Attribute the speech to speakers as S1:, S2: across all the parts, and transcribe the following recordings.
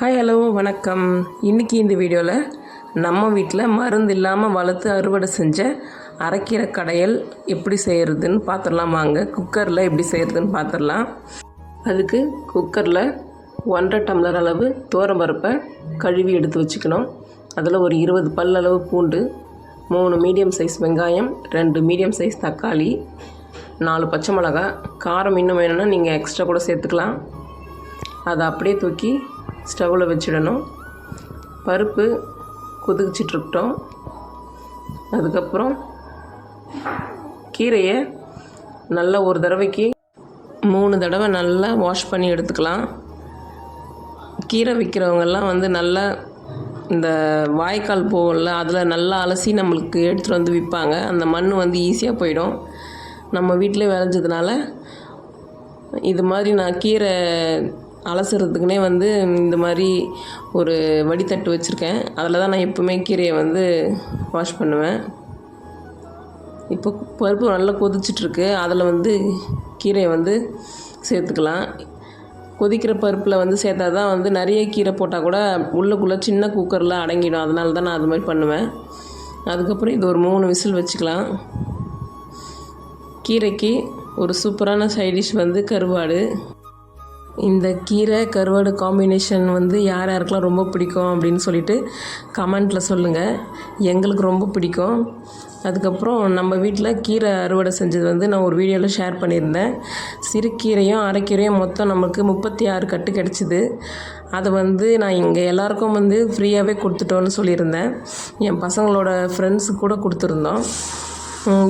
S1: Hi hello வணக்கம். இன்றைக்கி இந்த வீடியோவில் நம்ம வீட்டில் மருந்து இல்லாமல் வளர்த்து அறுவடை செஞ்ச அரைக்கீரை கடையல் எப்படி செய்கிறதுன்னு பார்த்துடலாம் வாங்க. குக்கரில் எப்படி செய்கிறதுன்னு பார்த்துடலாம் அதுக்கு குக்கரில் ஒன்றரை டம்ளர் அளவு தோரம்பருப்பை கழுவி எடுத்து வச்சுக்கணும். அதில் ஒரு இருபது பல் அளவு பூண்டு மூணு மீடியம் சைஸ் வெங்காயம் ரெண்டு மீடியம் சைஸ் தக்காளி நாலு பச்சை மிளகாய் காரம் இன்னும் வேணும்னா நீங்கள் எக்ஸ்ட்ரா கூட சேர்த்துக்கலாம். அதை அப்படியே தூக்கி ஸ்டவ்வில் வச்சிடணும். பருப்பு கொதிச்சிட்ருக்கட்டும். அதுக்கப்புறம் கீரையை நல்லா ஒரு தடவைக்கு மூணு தடவை நல்லா வாஷ் பண்ணி எடுத்துக்கலாம். கீரை விற்கிறவங்கெல்லாம் வந்து நல்லா இந்த வாய்க்கால் போகல அதில் நல்லா அலசி நம்மளுக்கு எடுத்துகிட்டு வந்து விற்பாங்க. அந்த மண் வந்து ஈஸியாக போயிடும். நம்ம வீட்டிலே விளைஞ்சதுனால இது மாதிரி நான் கீரை அலசுறதுக்குனே வந்து இந்த மாதிரி ஒரு வடித்தட்டு வச்சுருக்கேன். அதில் தான் நான் எப்போவுமே கீரையை வந்து வாஷ் பண்ணுவேன். இப்போ பருப்பு நல்லா கொதிச்சிட்ருக்கு. அதில் வந்து கீரையை வந்து சேர்த்துக்கலாம். கொதிக்கிற பருப்பில் வந்து சேர்த்தா தான் வந்து நிறைய கீரை போட்டால் கூட உள்ளுக்குள்ளே சின்ன குக்கரில் அடங்கிடும். அதனால தான் நான் அது மாதிரி பண்ணுவேன். அதுக்கப்புறம் இது ஒரு மூணு விசில் வச்சுக்கலாம். கீரைக்கு ஒரு சூப்பரான சைடிஷ் வந்து கருவாடு. இந்த கீரை கருவாடு காம்பினேஷன் வந்து யார் யாருக்கெலாம் ரொம்ப பிடிக்கும் அப்படின்னு சொல்லிட்டு கமெண்ட்டில் சொல்லுங்கள் எங்களுக்கு ரொம்ப பிடிக்கும். அதுக்கப்புறம் நம்ம வீட்டில் கீரை அறுவடை செஞ்சது வந்து நான் ஒரு வீடியோவில் ஷேர் பண்ணியிருந்தேன். சிறுகீரையும் அரைக்கீரையும் மொத்தம் நமக்கு முப்பத்தி ஆறு கட்டு கிடச்சிது. அதை வந்து நான் இங்கே எல்லாருக்கும் வந்து ஃப்ரீயாகவே கொடுத்துட்டோன்னு சொல்லியிருந்தேன். என் பசங்களோட ஃப்ரெண்ட்ஸுக்கு கூட கொடுத்துருந்தோம்.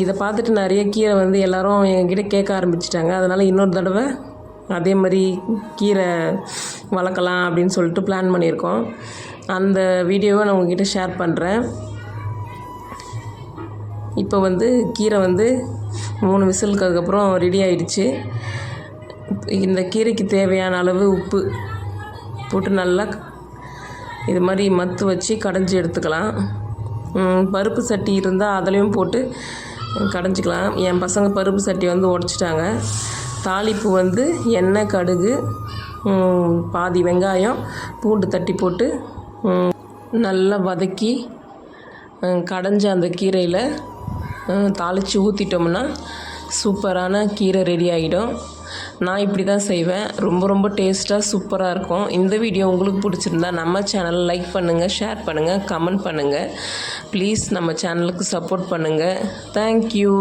S1: இதை பார்த்துட்டு நிறைய கீரை வந்து எல்லோரும் என்கிட்ட கேட்க ஆரம்பிச்சிட்டாங்க. அதனால் இன்னொரு தடவை அதே மாதிரி கீரை வளர்க்கலாம் அப்படின்னு சொல்லிட்டு பிளான் பண்ணியிருக்கோம். அந்த வீடியோவை நான் உங்ககிட்ட ஷேர் பண்ணுறேன் இப்போ வந்து கீரை வந்து மூணு விசிலுக்கு அதுக்கப்புறம் ரெடி ஆயிடுச்சு. இந்த கீரைக்கு தேவையான அளவு உப்பு போட்டு நல்லா இது மாதிரி மத்து வச்சு கடைஞ்சி எடுத்துக்கலாம். பருப்பு சட்டி இருந்தால் அதுலேயும் போட்டு கடைஞ்சிக்கலாம். என் பசங்க பருப்பு சட்டி வந்து உடச்சிட்டாங்க. தாளிப்பு வந்து எண்ணெய் கடுகு பாதி வெங்காயம் பூண்டு தட்டி போட்டு நல்லா வதக்கி கடைஞ்ச அந்த கீரையில் தாளித்து ஊற்றிட்டோம்னா சூப்பரான கீரை ரெடி ஆகிடும். நான் இப்படி தான் செய்வேன். ரொம்ப ரொம்ப டேஸ்ட்டாக சூப்பராக இருக்கும். இந்த வீடியோ உங்களுக்கு பிடிச்சிருந்தா நம்ம சேனலை லைக் பண்ணுங்கள் ஷேர் பண்ணுங்கள் கமெண்ட் பண்ணுங்கள் ப்ளீஸ் நம்ம சேனலுக்கு சப்போர்ட் பண்ணுங்கள் தேங்க்யூ.